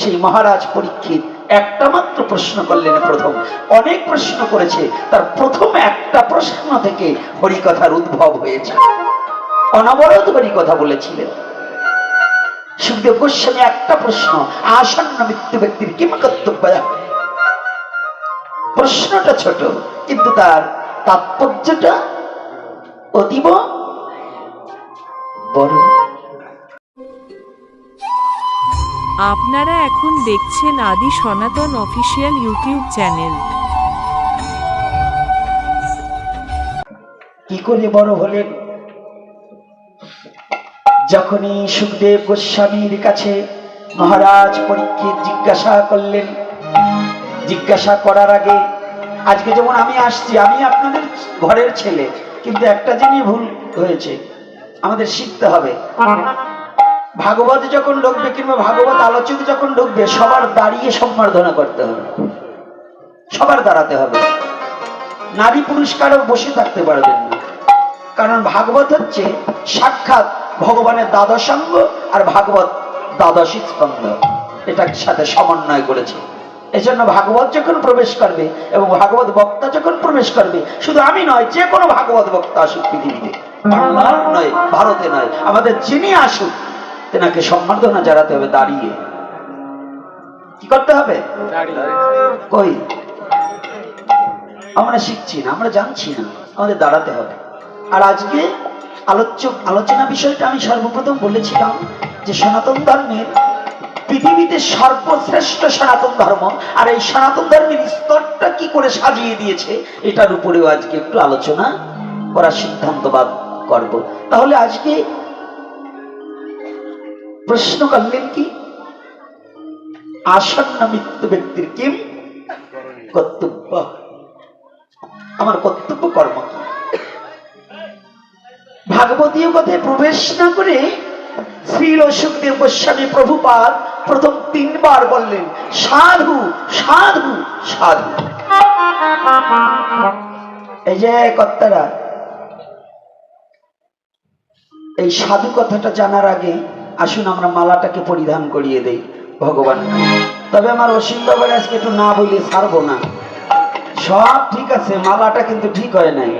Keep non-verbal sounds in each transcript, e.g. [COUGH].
সেই মহারাজ পরীক্ষিত। একটা মাত্র প্রশ্ন করলেন প্রথম। অনেক প্রশ্ন করেছে। তার প্রথম একটা প্রশ্ন থেকে হরিকথার উদ্ভব হয়েছে। অনবরত হরিকথা বলেছিলেন। সুখদেব গোস্বামী, একটা প্রশ্ন। আসন্ন মৃত্যু ব্যক্তির কিম কর্তব্য? প্রশ্নটা ছোট, কিন্তু তার তাৎপর্যটা অতীব বড়। আপনারা এখন দেখছেন আদি সনাতন অফিসিয়াল ইউটিউব চ্যানেল। কি করে বড় হলেন? যখনই সুখদেব গোস্বামীর কাছে মহারাজ পরীক্ষিত জিজ্ঞাসা করলেন, জিজ্ঞাসা করার আগে, আজকে যেমন আমি আসছি, আমি আপনাদের ঘরের ছেলে, কিন্তু একটা জিনিস ভুল হয়েছে, আমাদের শিখতে হবে। ভাগবত যখন ঢুকবে কিংবা ভাগবত আলোচিত যখন ঢুকবে, সবার দাঁড়িয়ে সম্বর্ধনা করতে হবে। সবার দাঁড়াতে হবে। নারী পুরুষ কারও বসে থাকতে পারবেন না। কারণ ভাগবত হচ্ছে সাক্ষাৎ ভগবানের দ্বাদশাঙ্গ আর ভাগবত দ্বাদশী স্কন্ধ এটার সাথে সমন্বয় করেছে। এজন্য ভাগবত যখন প্রবেশ করবে এবং ভাগবত বক্তা যখন প্রবেশ করবে, শুধু আমি নয়, যে কোনো ভাগবত বক্তা আসুক পৃথিবীতে। বাংলার নয়, ভারতে নয়, আমাদের যিনি আসুক তেনাকে সম্বর্ধনা জানাতে হবে দাঁড়িয়ে। কি করতে হবে? কই? আমরা শিখছি না, আমরা জানছি না, আমাদের দাঁড়াতে হবে। আর আজকে আলোচ্য, আলোচনা বিষয়টা আমি সর্বপ্রথম বলেছিলাম যে সনাতন ধর্মের পৃথিবীতে সর্বশ্রেষ্ঠ সনাতন ধর্ম, আর এই সনাতন ধর্মের স্তরটা কি করে সাজিয়ে দিয়েছে, এটার উপরেও আজকে একটু আলোচনা করার সিদ্ধান্তবাদ করব। তাহলে আজকে প্রশ্ন করলেন কি? আসন্ন মৃত্যু ব্যক্তির কিম? কর্তব্য। আমার কর্তব্য কর্ম কি? ভাগবতীয় কথায় প্রবেশ না করে শ্রীল সুখদেব গোস্বামী প্রভুপাল প্রথম তিনবার বললেন, সাধু সাধু সাধু। এই যে কর্তারা, এই সাধু কথাটা জানার আগে আসুন আমরা মালাটাকে পরিধান করিয়ে দেই, ভগবান। তবে আমার অসীম বাবার আজকে একটু না বলে ছাড়বো না। সব ঠিক আছে, মালাটা কিন্তু ঠিক হয় নাই।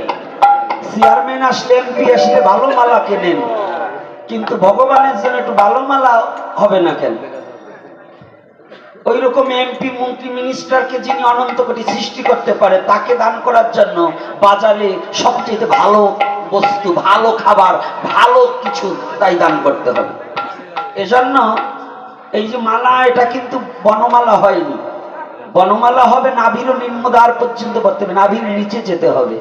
চেয়ারম্যান আসলে এমপি আসলে ভালো মালা কেনেন, কিন্তু ভগবানের জন্য একটু ভালো মালা হবে না কেন? ওই রকম এমপি মন্ত্রী মিনিস্টারকে যিনি অনন্ত কোটি সৃষ্টি করতে পারে, তাকে দান করার জন্য বাজারে সবচেয়ে ভালো বস্তু, ভালো খাবার, ভালো কিছু তাই দান করতে হবে। এজন্য এই যে মালা এটা কিন্তু বনমালা হয়নি। বনমালা হবে নাভির নিম্নদ্বার পর্যন্ত করতে হবে নাভির নিচে যেতে হবে।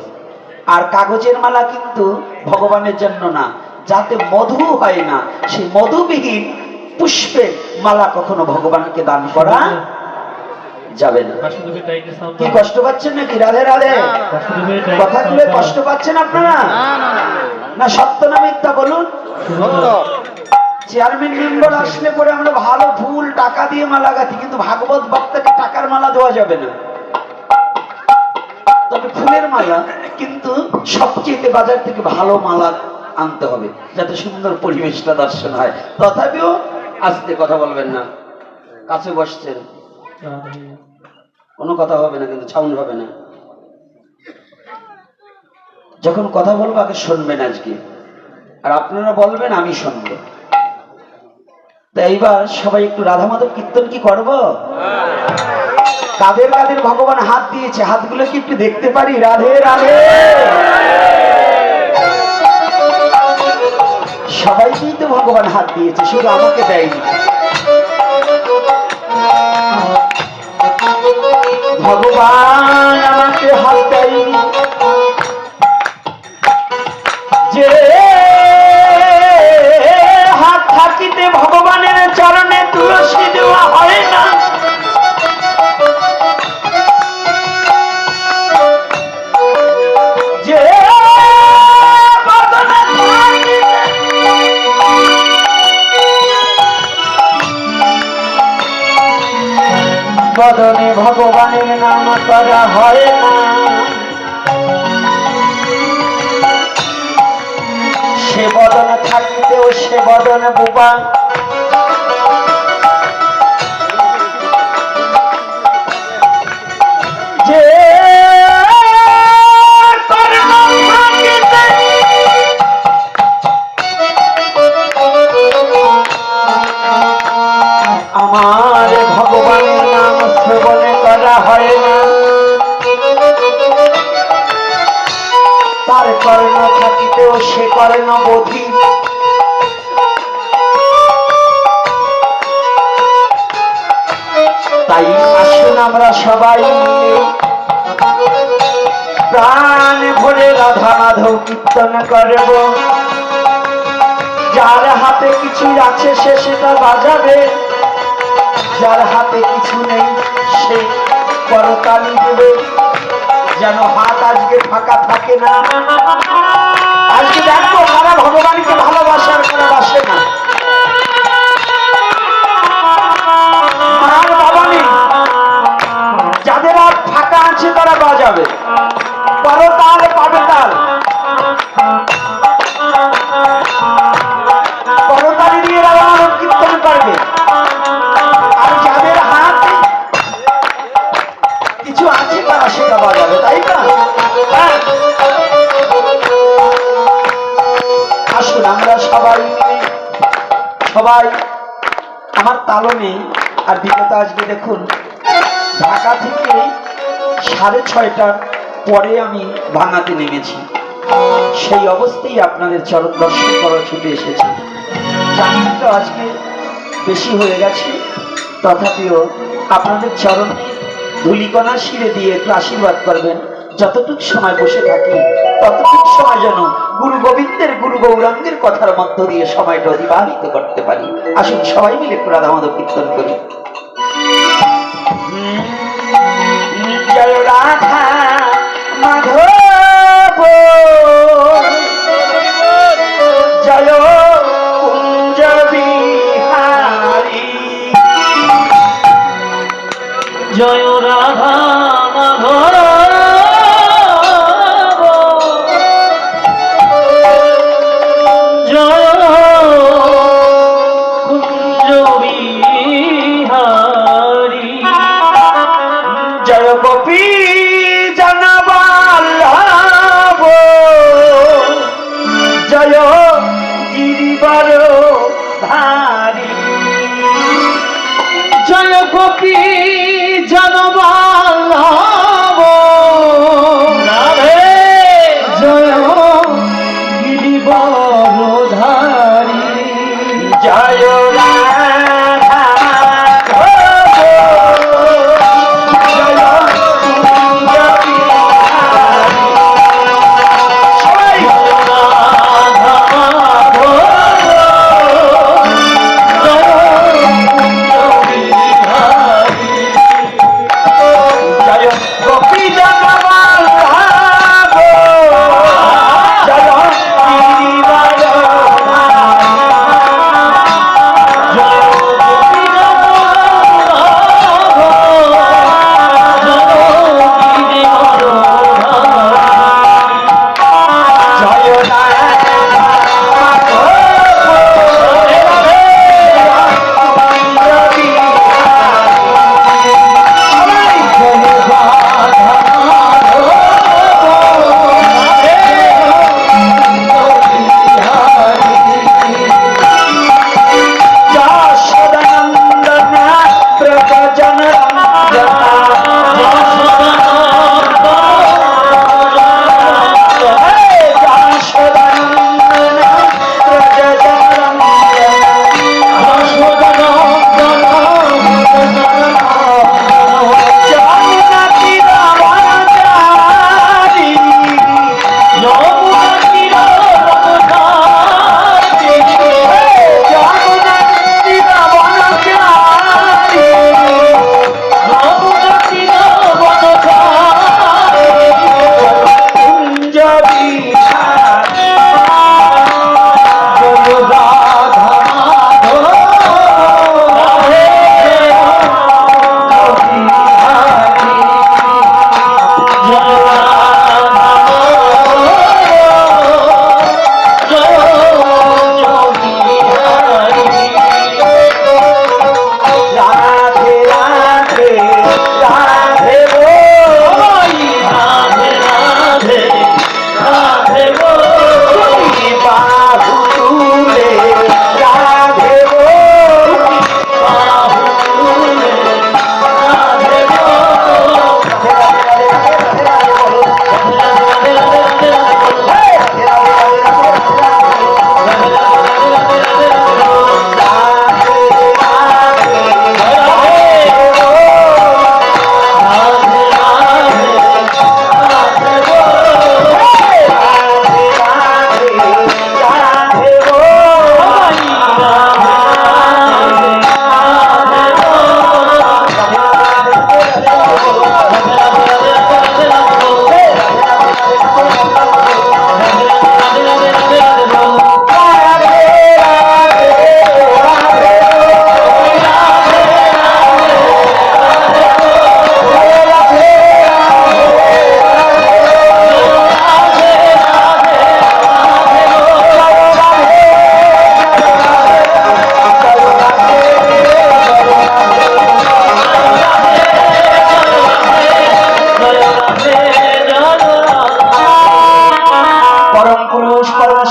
আর কাগজের মালা কিন্তু ভগবানের জন্য না যাতে মধু হয় না। সেই মধুবিহীন পুষ্পের মালা কখনো ভগবানকে দান করা যাবে না। কি কষ্ট পাচ্ছেন নাকি? রাধে রাধে। কথাগুলো কষ্ট পাচ্ছেন আপনারা? না সত্য না মিথ্যা বলুন। চেয়ারম্যান মেম্বার আসলে পরে আমরা ভালো ফুল টাকা দিয়ে মালা গাঁথি, কিন্তু ভাগবত বক্তাকে টাকার মালা দেওয়া যাবে না। তবে ফুলের মালা, কিন্তু সবচেয়ে বাজার থেকে ভালো মালা আনতে হবে, যাতে সুন্দর পরিবেশটা দর্শন হয়। তথাপিও আস্তে কথা বলবেন না। কাছে বসছেন। কোনো কথা হবে না, কিন্তু ছাউন হবে না। যখন কথা বলব, আগে শুনবেন আজকে। আর আপনারা বলবেন, আমি শুনব। তা এইবার সবাই একটু রাধা মাধব কীর্তন কি করব? কাদের কাদের ভগবান হাত দিয়েছে, হাতগুলো কি একটু দেখতে পারি? রাধে রাধে। সবাইকেই তো ভগবান হাত দিয়েছে, শুধু আমাকে দেয়নি। ভগবান আমাকে হাত দেয়নি। যে হাত ভগবানের চরণে তুলসী দেওয়া হয় না। বদনে ভগবানের নাম করা হয় না। সে বদনে থাকিতেও সে বদন বুবা আমার ভগবান নাম শ্রবণে করা হয় না। তার কর্ণ থাকিতেও সে কর্ণ বধি তাই আসুন আমরা সবাই। প্রাণ ভরে রাধা মাধব কীর্তন করব। যার হাতে কিছু আছে সে সেটা বাজাবে। যার হাতে কিছু নেই সে করতালি দেবে। যেন হাত আজকে ফাঁকা থাকে না। আজকে দেখো, তারা ভগবানকে ভালোবাসার কারা বাসে না। ফাঁকা পাওয়া তারা সাড়ে ছয়টার পরে আমি ভাঙাতে নেমেছি। সেই অবস্থায় আপনাদের চরণ দর্শন করার ছুটে এসেছি। জানি তো, আজকে বেশি হয়ে গেছে। তথাপিও আপনাদের চরণে ধুলিকণা শিরে দিয়ে একটু আশীর্বাদ করবেন। যতটুকু সময় বসে থাকি, ততটুকু সময় যেন গুরু গোবিন্দের, গুরু গৌরাঙ্গের কথার মধ্য দিয়ে সময়টা অতিবাহিত করতে পারি। আসুন সবাই মিলে একটু রাধা মাধব কীর্তন করি।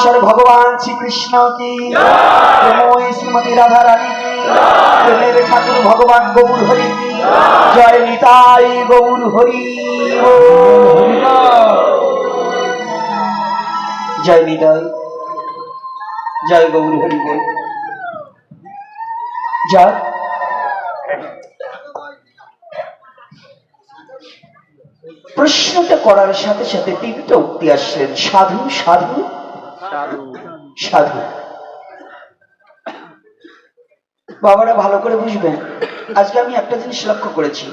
ঈশ্বর ভগবান শ্রীকৃষ্ণ কি প্রেময় শ্রীমতী রাধা রানী কি প্রেমের ঠাকুর ভগবান গৌর হরি কি জয় নিতাই গৌর হরি জয় নিতাই। জয় গৌর হরি বল। জয়। প্রশ্নটা করার সাথে সাথে টিভিটা উঠতে আসলেন সাধু সাধু। সাধু। বাবারা ভালো করে বুঝবেন, আজকে আমি একটা জিনিস লক্ষ্য করেছি।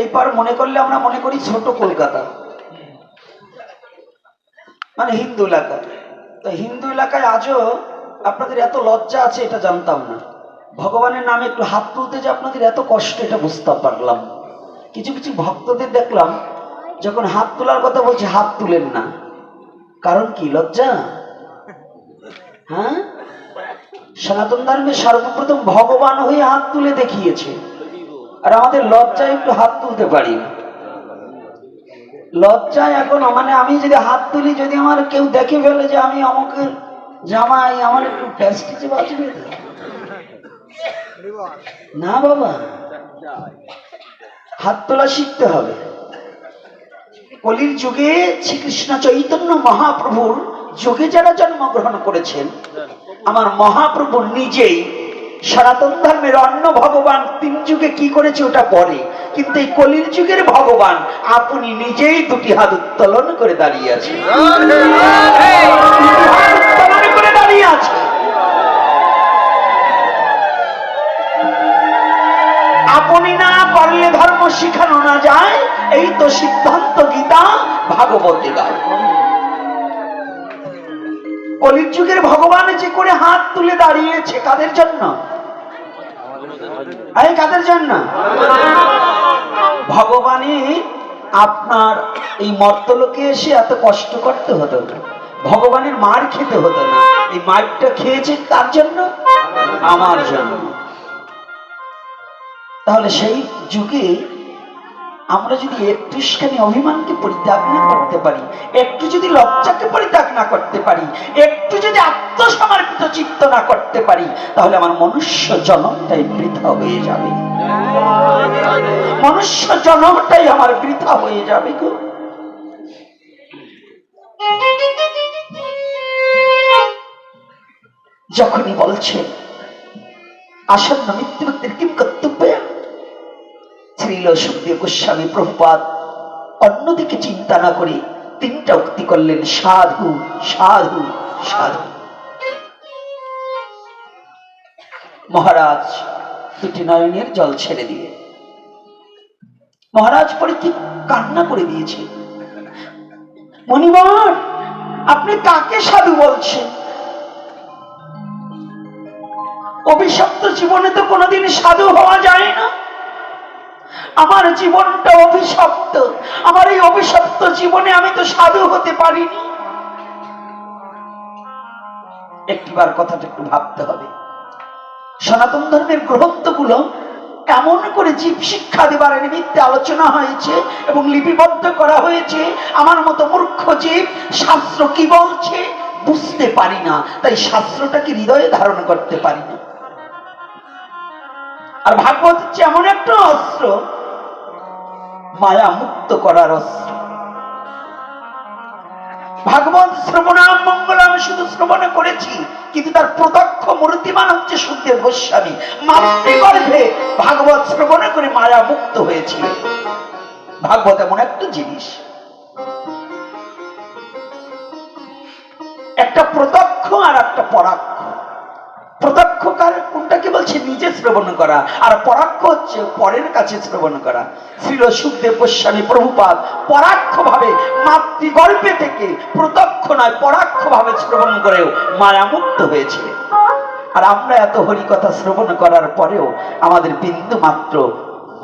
এই পার মনে করলে আমরা মনে করি ছোট কলকাতা। মানে হিন্দু এলাকা। তো হিন্দু এলাকায় আজও আপনাদের এত লজ্জা আছে এটা জানতাম না। ভগবানের নামে একটু হাত তুলতে যে আপনাদের এত কষ্ট, এটা বুঝতে পারলাম। কিছু কিছু ভক্তদের দেখলাম, যখন হাত তোলার কথা বলছে, হাত তুলেন না। কারণ কি, লজ্জা? হ্যাঁ? সনাতন ধর্মে সর্বপ্রথম ভগবান হয়ে হাত তুলে দেখিয়েছে। আর আমাদের লজ্জায় একটু হাত তুলতে পারি। লজ্জায় এখন মানে আমি যদি হাত তুলি, যদি আমার কেউ দেখে ফেলে যে আমি আমাকে জামাই, আমার একটু প্যাস্টিজে বাঁচবে না বাবা। হাত তোলা শিখতে হবে। কলির যুগে শ্রীকৃষ্ণ চৈতন্য মহাপ্রভুর যুগে যারা জন্মগ্রহণ করেছেন, আমার মহাপ্রভু নিজেই সনাতন ধর্মের অন্য ভগবান তিন যুগে কি করেছে ওটা পরে, কিন্তু এই কলির যুগের ভগবান আপনি নিজেই দুটি হাত উত্তোলন করে দাঁড়িয়ে আছে উত্তোলন করে দাঁড়িয়ে আছে আপনি না ধর্ম শিখানো না যায়? এই তো সিদ্ধান্ত গীতা ভাগবতী গায় কলির যুগের ভগবান যে করে হাত তুলে দাঁড়িয়েছে, কাদের জন্য? কাদের জন্য? ভগবানই আপনার এই মর্তলোকে এসে এত কষ্ট করতে হতো না। ভগবানের মার খেতে হতো না। এই মারটা খেয়েছে তার জন্য? আমার জন্য। তাহলে সেই যুগে আমরা যদি একটুখানি অভিমানকে পরিত্যাগ না করতে পারি, একটু যদি লজ্জাকে পরিত্যাগ না করতে পারি, একটু যদি আত্মসমর্পিত চিত্ত না করতে পারি, তাহলে আমার মনুষ্য জন্মটাই বৃথা হয়ে যাবে। মনুষ্য জন্মটাই আমার বৃথা হয়ে যাবে গো। যখনই বলছে, আসন্ন মৃত্যু ব্যক্তির কিম কর্তব্য? শ্রীল সুখদেব গোস্বামী প্রভুপাদ। অন্যদিকে চিন্তা না করে তিনটা উক্তি করলেন, সাধু সাধু সাধু। মহারাজ দুটি নয়নের জল ছেড়ে দিয়ে। মহারাজ পরীক্ষিত কান্না করে দিয়েছে? মণিবর আপনি কাকে সাধু বলছেন? অভিশপ্ত জীবনে তো কোনোদিন সাধু হওয়া যায় না। আমার জীবনটা অভিশপ্ত। আমার এই অভিশপ্ত জীবনে আমি তো সাধু হতে পারিনি। একটিবার কথাটা একটু ভাবতে হবে। সনাতন ধর্মের গ্রন্থগুলো এমন করে জীব শিক্ষা দেবার নিমিত্তে আলোচনা হয়েছে এবং লিপিবদ্ধ করা হয়েছে, আমার মতো মূর্খ জীব শাস্ত্র কি বলছে বুঝতে পারি না। তাই শাস্ত্রটাকে হৃদয়ে ধারণ করতে পারি না। আর ভাগবত হচ্ছে এমন একটা অস্ত্র, মায়া মুক্ত করার অস্ত্র। ভাগবত শ্রবণাম মঙ্গল আমি শুধু শ্রবণ করেছি, কিন্তু তার প্রত্যক্ষ মূর্তিমান হচ্ছে সুখদেব গোস্বামী। মাতৃগর্ভে ভাগবত শ্রবণে করে মায়া মুক্ত হয়েছিল ভাগবত এমন একটা জিনিস। একটা প্রত্যক্ষ আর একটা পরাক্ষ। প্রত্যক্ষ কোনটাকে বলছে? নিজে শ্রবণ করা। আর পরাক্ষ হচ্ছে পরের কাছে শ্রবণ করা। শ্রীল সুখদেব গোস্বামী প্রভুপাদ পরাক্ষ ভাবে মাতৃগর্ভে থেকে প্রত্যক্ষ নয় পরাক্ষ ভাবে শ্রবণ করেও মায়ামুক্ত হয়েছে। আর আমরা এত হরি কথা শ্রবণ করার পরেও আমাদের বিন্দু মাত্র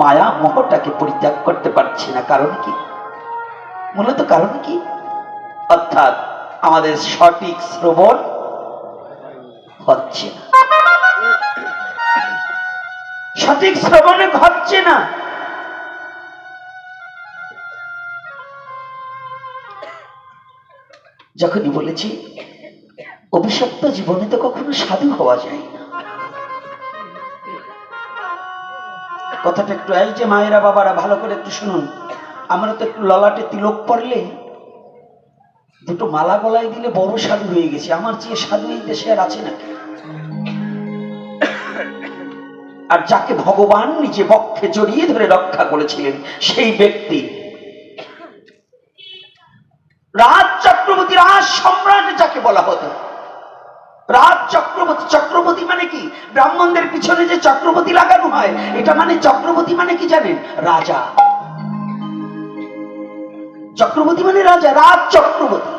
মায়া মোহটাকে পরিত্যাগ করতে পারছি না। কারণ কি? মূলত কারণ কি? অর্থাৎ আমাদের সঠিক শ্রবণ হচ্ছে না। সঠিক শ্রবণে ঘটছে না। যখনই বলেছি, অভিশপ্ত জীবনে তো কখনো সাধু হওয়া যায় না। কথাটা একটু এই যে মায়েরা বাবারা, ভালো করে একটু শুনুন। আমরা তো একটু ললাটে তিলক পড়লে দুটো মালা গলায় দিলে বড় সাধু হয়ে গেছে। আমার চেয়ে সাধু এই দেশে আর আছে নাকি? আর যাকে ভগবান নিজে বক্ষে জড়িয়ে ধরে রক্ষা করেছিলেন, সেই ব্যক্তি রাজ চক্রবর্তী, রাজ সম্রাট যাকে বলা হতো। রাজ চক্রবর্তী চক্রবর্তী মানে কি? ব্রাহ্মণদের পিছনে যে চক্রবর্তী লাগানো হয়, এটা মানে চক্রবর্তী মানে কি জানেন? রাজা। চক্রবর্তী মানে রাজা, রাজ চক্রবর্তী।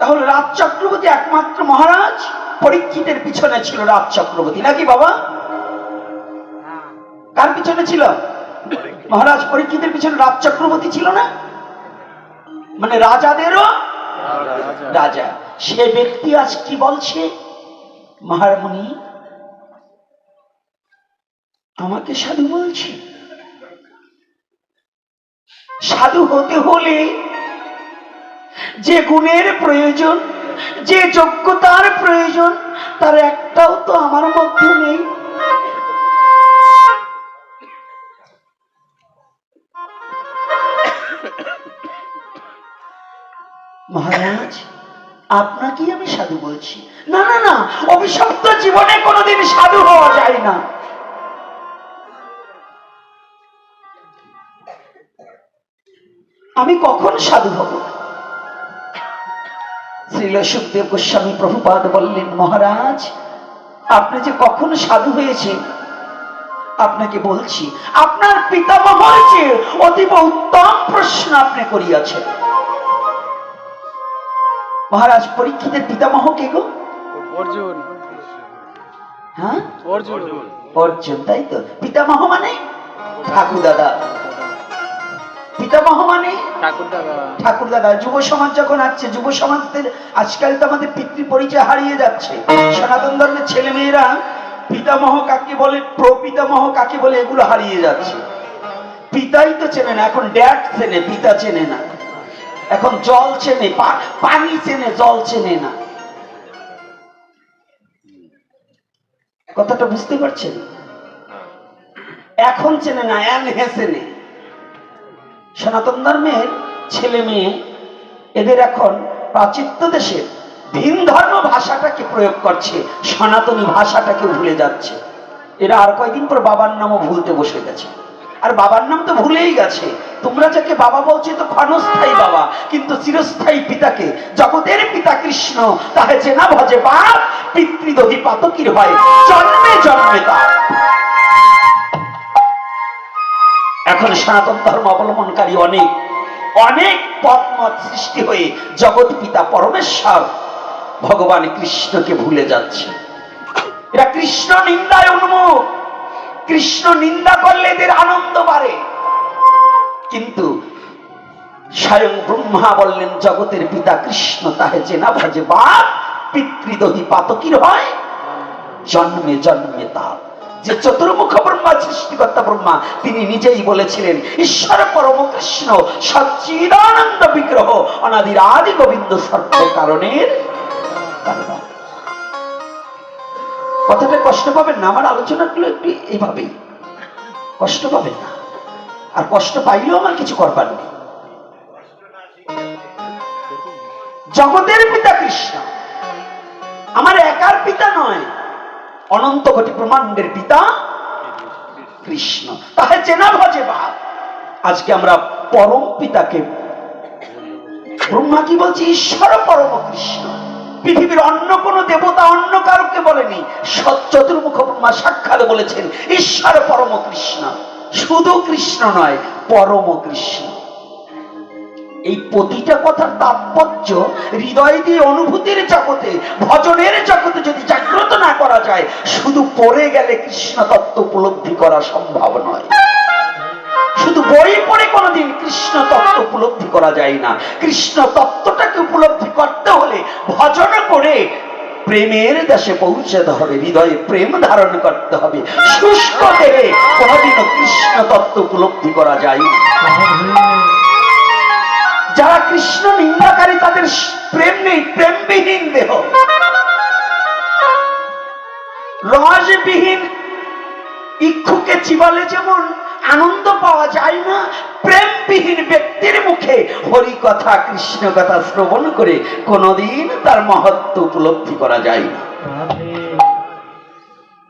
তাহলে রাজ চক্রবর্তী একমাত্র মহারাজ? পরীক্ষিতের পিছনে ছিল রাজ চক্রবর্তী, নাকি বাবা? কার পিছনে ছিল? মহারাজ, পরীক্ষিতের পিছনে রাজ চক্রবর্তী ছিল না? মানে রাজাদেরও? রাজা। সে ব্যক্তি আজ কি বলছে? মহারমণি, আমাকে সাধু বলছে? সাধু হতে হলে যে গুণের প্রয়োজন, যে যোগ্যতার প্রয়োজন, তার একটাও তো আমার মধ্যে নেই। মহারাজ, আপনাকেই আমি সাধু বলছি। না না না, অভিশপ্ত জীবনে কোনোদিন সাধু হওয়া যায় না। আমি কখন সাধু হব? শ্রীল সুখদেব গোস্বামী প্রভুপাদ বললেন মহারাজ আপনি যে কখন সাধু হয়েছে আপনাকে বলছি আপনার পিতামহর যে অতীব উত্তম প্রশ্ন আপনি করিয়াছেন। মহারাজ পরীক্ষিতের পিতামহ কে গো? অর্জুন। হ্যাঁ? অর্জুন। অর্জুন তাই তো? পিতামহ মানে? ঠাকুর দাদা পিতামহ মানে ঠাকুর দাদা যুব সমাজ যখন আসছে যুব সমাজদের আজকাল তো আমাদের পিতৃ পরিচয় হারিয়ে যাচ্ছে। সনাতন ধর্মের ছেলে মেয়েরা পিতামহ কাকে বলে প্রপিতামহ কাকে বলে এগুলো হারিয়ে যাচ্ছে। পিতাই তো চেনে না এখন ড্যাড চেনে পিতা চেনে না। এখন জল চেনে পানি চেনে জল চেনে না। কথাটা বুঝতে পারছেন? এখন চেনে না এন হে চেনে। সনাতন ধর্মের ছেলে মেয়ে, এদের এখন প্রাচিত্য দেশের ভিন ধর্ম ভাষাটাকে প্রয়োগ করছে, সনাতনী ভাষাটাকে ভুলে যাচ্ছে। এরা আর কয়দিন পর বাবার নামও ভুলতে বসে গেছে। আর বাবার নাম তো ভুলেই গেছে। তোমরা যাকে বাবা বলছো তো ক্ষণস্থায়ী বাবা, কিন্তু চিরস্থায়ী পিতাকে, জগতের পিতা কৃষ্ণ, তাহে চেনা ভজে বাপ পিতৃদহি পাতকির হয়, জন্মে জন্মে তার এখন সনাতন ধর্ম অবলম্বনকারী অনেক অনেক পথমত সৃষ্টি হয়ে জগৎ পিতা পরমেশ্বর ভগবান কৃষ্ণকে ভুলে যাচ্ছে। এরা কৃষ্ণ নিন্দায় উন্মুখ, কৃষ্ণ নিন্দা করলে এদের আনন্দ বাড়ে। কিন্তু স্বয়ং ব্রহ্মা বললেন, জগতের পিতা কৃষ্ণ, তাহে চেনা ভাজে বাপ পিতৃদহি পাতকির হয়, জন্মে জন্মে তার যে চতুর্মুখ ব্রহ্মা, সৃষ্টিকর্তা ব্রহ্মা, তিনি নিজেই বলেছিলেন, ঈশ্বর পরম কৃষ্ণ সচ্চিদানন্দ বিগ্রহ অনাদির আদি গোবিন্দ সর্ব কারণের কথাটা কষ্ট পাবেন না, আমার আলোচনাগুলো একটু এইভাবেই। কষ্ট পাবেন না। আর কষ্ট পাইলেও আমার কিছু করবার নেই। জগতের পিতা কৃষ্ণ। আমার একার পিতা নয়। অনন্ত কোটি ব্রহ্মাণ্ডের পিতা কৃষ্ণ। তাহে চেনা ভজে বাপ আজকে আমরা পরম পিতাকে ব্রহ্মা কি বলছে? ঈশ্বর পরম কৃষ্ণ। পৃথিবীর অন্য কোন দেবতা অন্য কারোকে বলেনি। চতুর্মুখ ব্রহ্মা সাক্ষাৎ বলেছেন, ঈশ্বর পরম কৃষ্ণ। শুধু কৃষ্ণ নয়, পরম কৃষ্ণ। এই প্রতিটা কথার তাৎপর্য হৃদয় দিয়ে অনুভূতির জগতে, ভজনের জগতে যদি জাগ্রত না করা যায়, শুধু পড়ে গেলে কৃষ্ণ তত্ত্ব উপলব্ধি করা সম্ভব নয়। শুধু বই পড়ে কোনোদিন কৃষ্ণ তত্ত্ব উপলব্ধি করা যায় না। কৃষ্ণ তত্ত্বটাকে উপলব্ধি করতে হলে ভজন করে প্রেমের দেশে পৌঁছাতে হবে, হৃদয়ে প্রেম ধারণ করতে হবে। শুষ্ক দেহে কোনোদিনও কৃষ্ণ তত্ত্ব উপলব্ধি করা যায় না। যারা কৃষ্ণ নিন্দাকারী, তাদের প্রেম নেই, প্রেমবিহীন দেহ। রসবিহীন ইক্ষুকে চিবালে যেমন আনন্দ পাওয়া যায় না, প্রেমবিহীন ব্যক্তির মুখে হরি কথা, কৃষ্ণ কথা শ্রবণ করে কোনোদিন তার মহত্ব উপলব্ধি করা যায় না।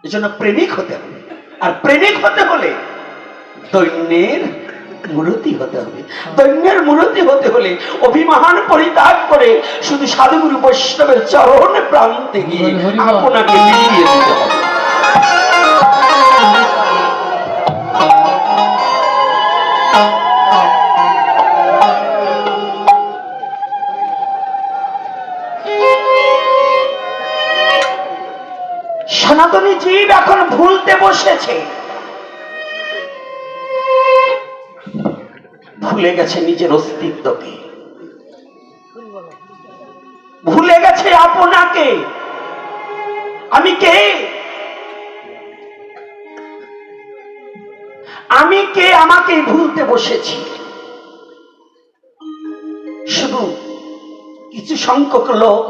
এজন্য প্রেমিক হতে হবে। আর প্রেমিক হতে হলে দৈন্যের মূরতি হতে হবে। দৈন্যের মূরতি হতে হলে অভিমান পরিত্যাগ করে শুধু সাধুগুরু বৈষ্ণবের চরণ প্রান্তে গিয়ে আপনাকে বিলিয়ে দিতে হবে। সনাতনী জীব এখন ভুলতে বসেছে। ভুলে গেছে নিজের অস্তিত্বকে। ভুলে গেছে আপনাকে। আমি কে? আমি কে আমাকে ভুলতে বসেছি? শুধু কিছু সংখ্যক লোক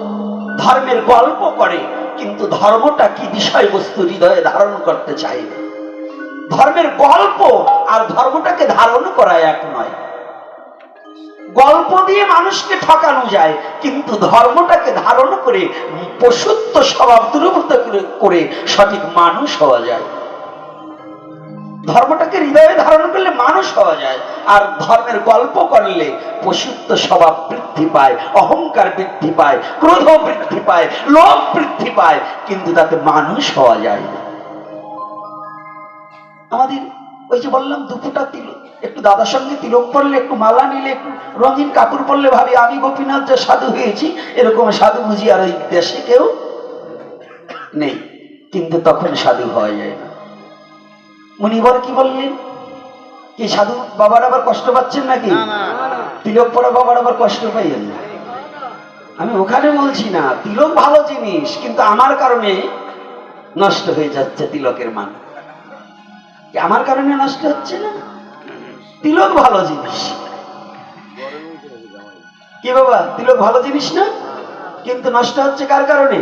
ধর্মের গল্প করে, কিন্তু ধর্মটা কি বিষয়বস্তু হৃদয়ে ধারণ করতে চায় ধর্মের গল্প আর ধর্মটাকে ধারণ করা এক নয়। গল্প দিয়ে মানুষকে ঠকানো যায়, কিন্তু ধর্মটাকে ধারণ করে পশুত্ব স্বভাব দূরভূত করে- সঠিক মানুষ হওয়া যায়। ধর্মটাকে হৃদয়ে ধারণ করলে মানুষ হওয়া যায়, আর ধর্মের গল্প করলে পশুত্ব স্বভাব বৃদ্ধি পায়, অহংকার বৃদ্ধি পায়, ক্রোধ বৃদ্ধি পায়, লোভ বৃদ্ধি পায়, কিন্তু তাতে মানুষ হওয়া যায় আমাদের ওই যে বললাম দুপুটা তিলক একটু দাদার সঙ্গে তিলক পড়লে একটু মালা নিলে একটু রঙিন কাপড় পরলে ভাবি আমি গোপীনাথ যে সাধু হয়েছি এরকম সাধু বুঝি আর ওই দেশে কেউ নেই। কিন্তু তখন সাধু হওয়া যায় না। মুনিবর কি বললেন? কি সাধু বাবার আবার কষ্ট পাচ্ছেন নাকি? তিলক পড়া বাবার আবার কষ্ট পাইয়েন না? আমি ওখানে বলছি না তিলক ভালো জিনিস কিন্তু আমার কারণে নষ্ট হয়ে যাচ্ছে তিলকের মান। আমার কারণে নষ্ট হচ্ছে না? তিলক ভালো জিনিস। কি বাবা তিলক ভালো জিনিস না? কিন্তু নষ্ট হচ্ছে কার কারণে?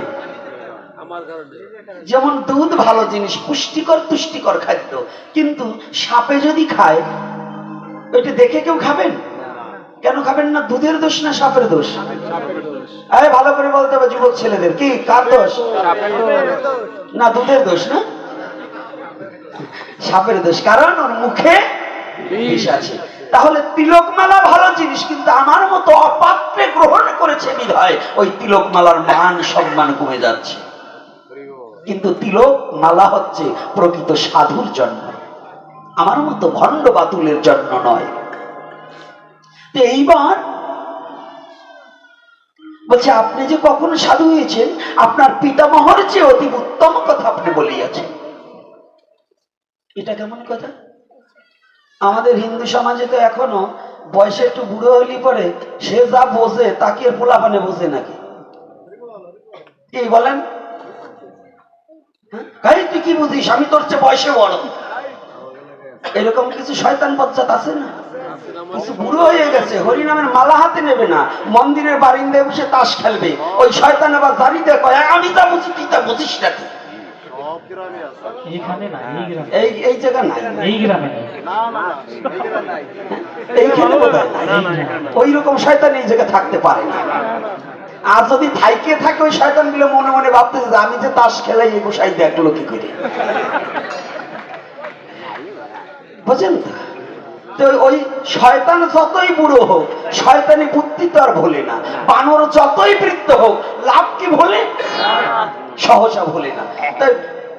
যেমন দুধ ভালো জিনিস পুষ্টিকর তুষ্টিকর খাদ্য। কিন্তু সাপে যদি খায় ওইটা দেখে কেউ খাবেন? কেন খাবেন না? দুধের দোষ না সাপের দোষ? আরে ভালো করে বলতে হবে যুবক ছেলেদের। কি কার দোষ? না দুধের দোষ না? সাপের দোষ। কারণ ওর মুখে বিষ আছে। তাহলে তিলকমালা ভালো জিনিস, কিন্তু আমার মতো অপাত্রে গ্রহণ করেছে বিধায় ওই তিলকমালার মান সম্মান কমে যাচ্ছে। কিন্তু তিলক মালা হচ্ছে প্রকৃত সাধুর জন্য আমার মতো ভণ্ড বাতুলের জন্য নয়। এইবার বলছে, আপনি যে কখন সাধু হয়েছেন, আপনার পিতামহর চেয়ে অতি উত্তম কথা আপনি বলিয়াছেন। এটা কেমন কথা? আমাদের হিন্দু সমাজে তো এখনও বয়সে একটু বুড়ো হইলি পরে সে যা বোঝে তাকে পোলাপানে বোঝে নাকি? কি বলেন? হ্যাঁ? তুই কি বুঝিস? আমি তোর চেয়ে বয়সে বড়। এরকম কিছু শয়তান বচ্চাত আছে না? কিছু বুড়ো হয়ে গেছে, হরিনামের মালা হাতে নেবে না, মন্দিরের বারিন্দায় বসে তাস খেলবে। ওই শয়তান আবার দাঁড়িয়ে কয় আমি তা বুঝি, তুই তা বুঝিস না কি?" এইখানে না এই এই এই জায়গা নাই। এই গ্রামে নেই। এইখানে ওই রকম শয়তান এই জায়গায় থাকতে পারে না। আর যদি থাইকে থাকে ওই শয়তানগুলো মনে মনে ভাবতেছে আমি যে তাস খেলাই এই গোসাই দেখল কি করে? বুঝেন তো? তো ওই শয়তান যতই বুড়ো হোক শয়তানি বুদ্ধি তো আর ভোলে না। বানর যতই বৃদ্ধ হোক লাভ কি ভোলে? সহসা ভোলে না। তাই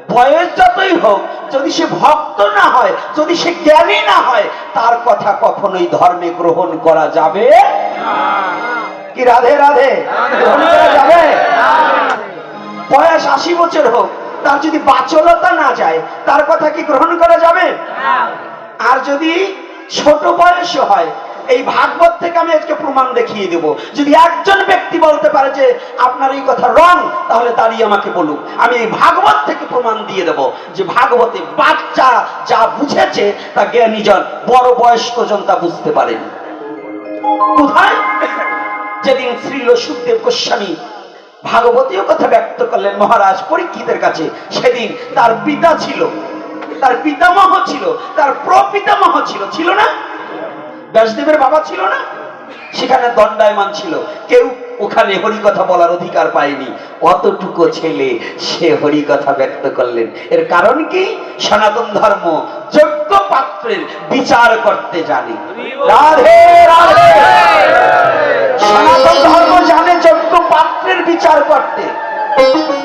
বয়স যতই হোক যদি সে ভক্ত না হয় যদি সে জ্ঞানী না হয় তার কথা কখনোই ধর্মে গ্রহণ করা যাবে কি রাধে রাধে? গ্রহণ করা যাবে? বয়স আশি বছর হোক তার যদি বাচলতা না যায় তার কথা কি গ্রহণ করা যাবে? আর যদি ছোট বয়স হয় এই ভাগবত থেকে আমি আজকে প্রমাণ দেখিয়ে দেব। যদি একজন ব্যক্তি বলতে পারে যে, আপনার এই কথা রং, তাহলে দাঁড়িয়ে আমাকে বলুক। আমি এই ভাগবত থেকে প্রমাণ দিয়ে দেব যে ভাগবতে বাচ্চা যা বুঝেছে, তা জ্ঞানীজন বড় বয়স্ক জন তা বুঝতে পারেনি। কোথায়? যেদিন শ্রীল সুখদেব গোস্বামী ভাগবতীয় কথা ব্যক্ত করলেন মহারাজ পরীক্ষিতের কাছে, সেদিন তার পিতা ছিল, তার পিতামহ ছিল, তার প্রপিতামহ ছিল ছিল না? ব্যাসদেবের বাবা ছিল না? সেখানে দণ্ডায়মান ছিল। কেউ ওখানে হরিকথা বলার অধিকার পায়নি। অতটুকু ছেলে, সে হরিকথা ব্যক্ত করলেন। এর কারণ কি? সনাতন ধর্ম যোগ্য পাত্রের বিচার করতে জানে। রাধে রাধে! সনাতন ধর্ম জানে যোগ্য পাত্রের বিচার করতে।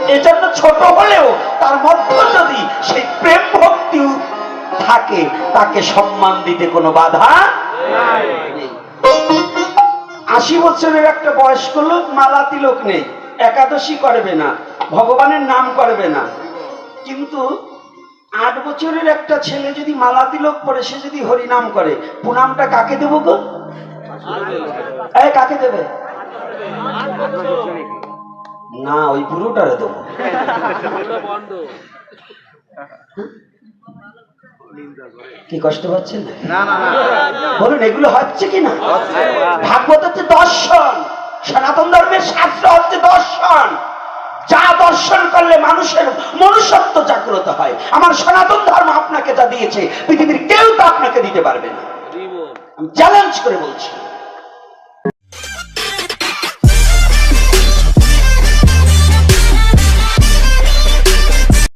এজন্য ছোট হলেও তার মধ্যে যদি সেই প্রেম ভক্তি থাকে তাকে সম্মান দিতে কোনো বাধা আশি বছরের একটা বয়স্ক লোক মালা তিলক নেই একাদশী করবে না ভগবানের নাম করবে না। কিন্তু আট বছরের একটা ছেলে যদি মালা তিলক পরে সে যদি হরি নাম করে পুনামটা কাকে দেবো গো? এই কাকে দেবে? না ওই বুড়োটারে দেবো। [LAUGHS] কি কষ্ট পাচ্ছেন? বলুন এগুলো হচ্ছে কি না? ভাগবত হচ্ছে দর্শন। সনাতন ধর্মের শাস্ত্র হচ্ছে দর্শন। যা দর্শন করলে মানুষের মনুষ্যত্ব জাগ্রত হয়। আমার সনাতন ধর্ম আপনাকে যা দিয়েছে পৃথিবীর কেউ তা আপনাকে দিতে পারবে না। আমি চ্যালেঞ্জ করে বলছি।